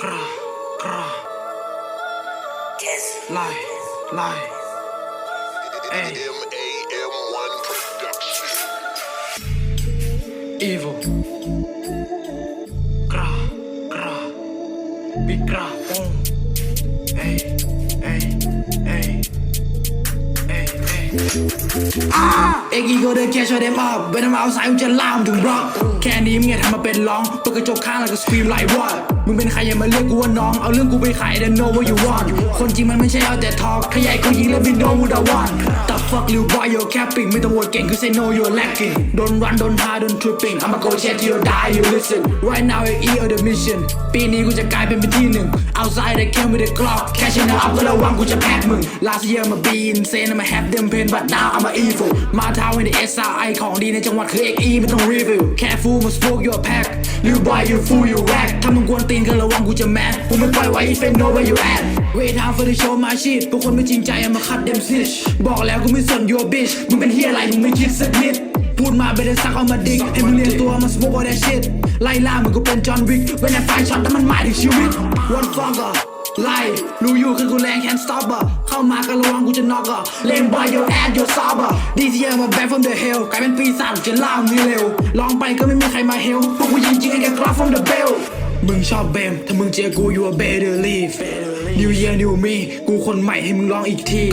กรากราไล่ไล่เอ้ย M-A-M-1 production. evil กรากราบิ๊กกราปงเอ้ยเอ้ยเอ้ยเอ้ยเอ้ยเอ็กอีโกเดินแค่ชอยเดมอัพเวลามาเอาสายมึงจะล่ามถึงบล็อกแค่นี้ มึงอย่าทำมาเป็นร้องเปิดกระจกข้างแล้วก็สครีมไลท์วอดมึงเป็นใครอย่ามาเรียกกูว่าน้อง เอาเรื่องกูไปขาย I don't know what you want คนจริงมันไม่ใช่เอาแต่ทอกขยายกูยิงแล้วบินโดนมูดาวัน The fuck you boy you're capping ไม่ต้องโหวตเก่งคือ say no you're lacking Don't run don't hide don't tripping I'ma go chat till you die you listen Right now I E on the mission ปีนี้กูจะกลายเป็นเป็นที่หนึ่ง Outside I came with the clock Catching up ก็ระวังกูจะแพ้มึง Last year I'm a be insane I'm a have them pain but now I'm a evil มาเท้าใน SRI ของดีในจังหวัดคือ XE ไม่ต้องรีวิว Careful must smoke your pack You boy you fool you rack ถ้ามึงกวนตีนก็ระวังกูจะแมสกูไม่ปล่อยไว้ if I know where you at Wait time for the show my shit พวกคนไม่จริงใจ I'm a cut them snitch บอกแล้วกูไม่สน your bitch มึงเป็นเฮียอะไรมึงไม่คิดสักนิด พูดมาไม่ได้ซักเอามาดิกเอ็มึงเรียนตัวมา smoke all that shit ไล่ล่าเหมือนกูเป็นจอห์นวิกเวลาไฟช็อตแต่มันหมายถึงชีวิต one fucker ไล่รู้อยู่คือกูแรง can't stop อะเข้ามาก็ระวังกูจะน็อกอะเล่นบอย your ass your sob อะ this year มา back from the hell กลายเป็นปีศาจจะล่ามึงเร็วลองไปก็ไม่มีใครมาเฮลพวกกูยิงจริงไอ้แกกราฟ from the bell งชอบเบม ถ้ามึงเจอกู you a better leave New year new me กูคนใหม่ให้มึงลองอีกที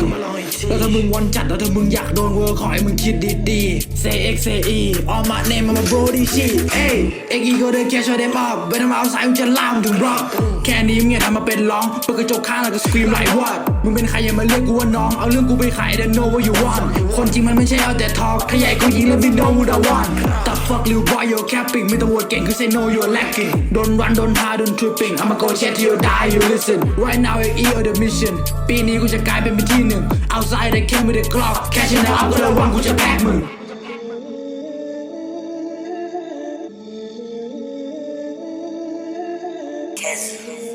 แล้วถ้ามึงวันจัดแล้วถ้ามึงอยากโดนเวอร์ขอให้มึงคิดดีๆ say x say e all my name I'm a bro this shit เอ้ย x e ก็เดินแค่ชอยเดมอัพเวลามาเอาสายมึงจะล่ามถึงบล็อกแค่นี้มึงอย่าทำมาเป็นร้องเปิดกระจกข้างแล้วก็ scream like what มึ มึงเป็นใครอย่ามาเรียกกูว่าน้อง เอาเรื่องกูไปขาย I don't know what you want คนจริงมันไม่ใช่เอาแต่ทอกขยายกูยิงแล้วบินโดนมูดาวัน The fuck you boy you're capping ไม่ต้องโวตเก่งคือ say no you're lacking Don't run don't hide don't tripping I'ma go chat till you die you listen Right now I E on the mission ปีนี้กูจะกลายเป็นเป็นที่หนึ่ง Outside I came with the clock Catching up ก็ระวังกูจะแพ้มึง Kiss.